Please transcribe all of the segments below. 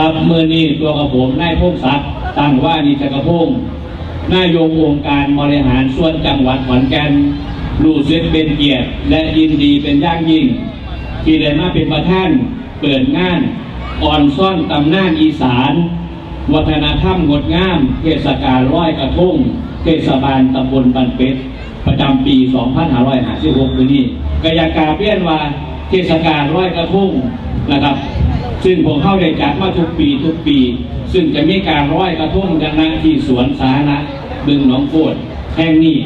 ครับเมื่อนี้ตัวกระผมนายพงศักดิ์ตั้งว่านิจกระพงศ์นายกองค์การบริหารส่วนจังหวัดขอนแก่นรู้สึกเป็นเกียรติ และยินดีเป็นอย่างยิ่ง ที่ได้มาเป็นประธานเปิดงานอ่อนซ่อนตำนานอีสาน วัฒนธรรมงดงาม เทศกาลร้อยกระทงเทศบาลตำบลบันเป็ดประจำปี 2556ปีนี้กายกาเปลี่ยนว่าเทศกาลร้อยกระทงนะครับ ซึ่งผมเข้าได้จัดมาทุกปีทุกปี ซึ่งจะมีการร้อยกระทุ่งกันนะที่สวนสาธารณะบึงหนองโคดแห่งนี้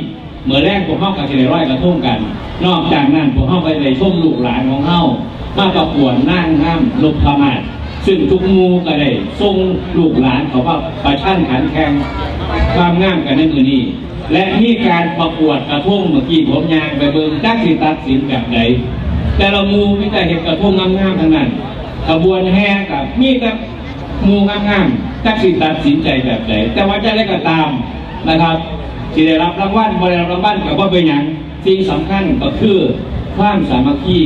เมื่อแรกพวกเข้ากับจะได้ร้อยกระทุ่งกัน นอกจากนั้นพวกเข้าไปในชมลูกหลานของเข้ามาประกวดนั่งห้ามลบพมาศซึ่งทุกหมูก็ได้ส่งลูกหลานเขาว่าประชันขันแข่งความงามกันในมือนี้และมีการประกวดกระทุ่งเมื่อกี้ผมยางไปเบิ่งจักสิตัดสินแบบไหนแต่ละหมูมีแต่เห็นกระทุ่งงามๆทั้งนั้น ขบวนแห่กับมีแต่มูงามๆจักสิตัดสินใจแบบไหนแต่ว่าจะได้ก็ตามนะครับที่ได้รับรางวัลบริรับรางวัลกับว่าเป็นอย่างสิ่งสำคัญก็คือความสามัคคี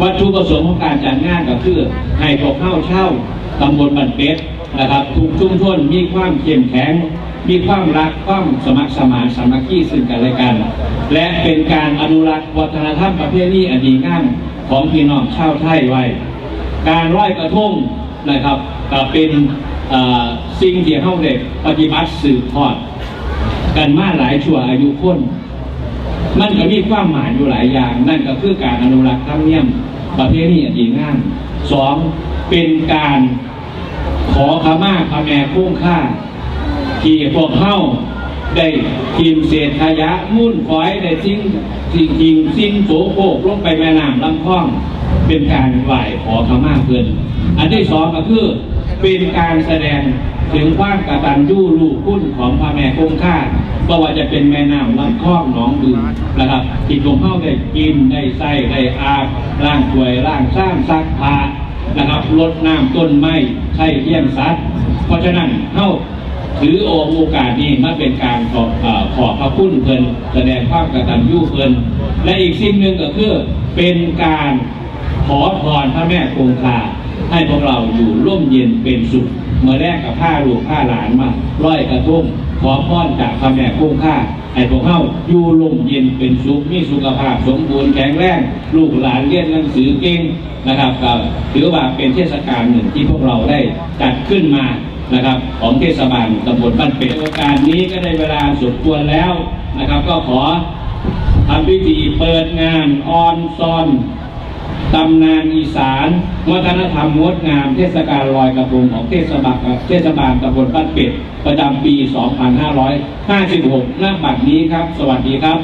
วัตถุประสงค์ของการจัดงานก็คือให้พวกเข้าเช่าตำบลบันเป็ดนะครับทุกชุมชนมีความเข้มแข็ง มีความรักความสมัครสมานสามัคคีซึ่งกันและกัน และเป็นการอนุรักษ์วัฒนธรรมประเพณีอันดีงามของพี่น้องชาวไทยไว้ การไหว้กระทงนะครับก็เป็นสิ่งที่เฮาได้ปฏิบัติสืบทอด กันมาหลายชั่วอายุคนมันก็มีความหมายอยู่หลายอย่าง นั่นก็คือการอนุรักษ์ธรรมเนียมประเพณีอันดีงามสองเป็นการขอขมาพระแม่คงค่า ที่พวกเข้าได้ทีมเศษขยะมุ่นฝอยได้ทิ้งทิ้งทิ้งสิ่งโสโครกลงไปแม่น้ำลำคลอง เป็นการไหว้ขอขมาเพื่อนอันที่สองก็คือเป็นการแสดงถึงความกตัญญูรู้คุณของพระแม่คงค่าก็ว่าจะเป็นแม่น้ำลำคลองหนองบึงนะครับที่พวกเข้าได้กินได้ใส่ได้อาบล้างถวยล้างซ้ำซักผ้านะครับลดน้ำต้นไม้ใช้เลี้ยงสัตว์เพราะฉะนั้นเข้าถือโอกาสนี้มาเป็นการขออขอพระคุณเพิ่นแสดงความกตัญญูเพิ่นและอีกสิ่งหนึ่งก็คือเป็นการ ขอพรพระแม่คงคาให้พวกเราอยู่ร่มเย็นเป็นสุขเมื่อแรกกับผ้าลูกผ้าหลานมาร้อยกระทงขอพรจากพระแม่คงคาให้พวกเขาอยู่ร่มเย็นเป็นสุขมีสุขภาพสมบูรณ์แข็งแรงลูกหลานเรียนหนังสือเก่งนะครับก็ถือว่าเป็นเทศกาลหนึ่งที่พวกเราได้จัดขึ้นมานะครับ ของเทศบาลตำบลบ้านเป็ดโอกาสนี้ก็ได้เวลาสมควรแล้วนะครับ ก็ขอทำพิธีเปิดงานออนซอน ตำนานอีสาน วัฒนธรรมงดงาม เทศกาลลอยกระทงของเทศบาลเทศบาลตำบลบ้านเป็ด ประจำปี 2556หน้าบัดนี้ครับ สวัสดีครับ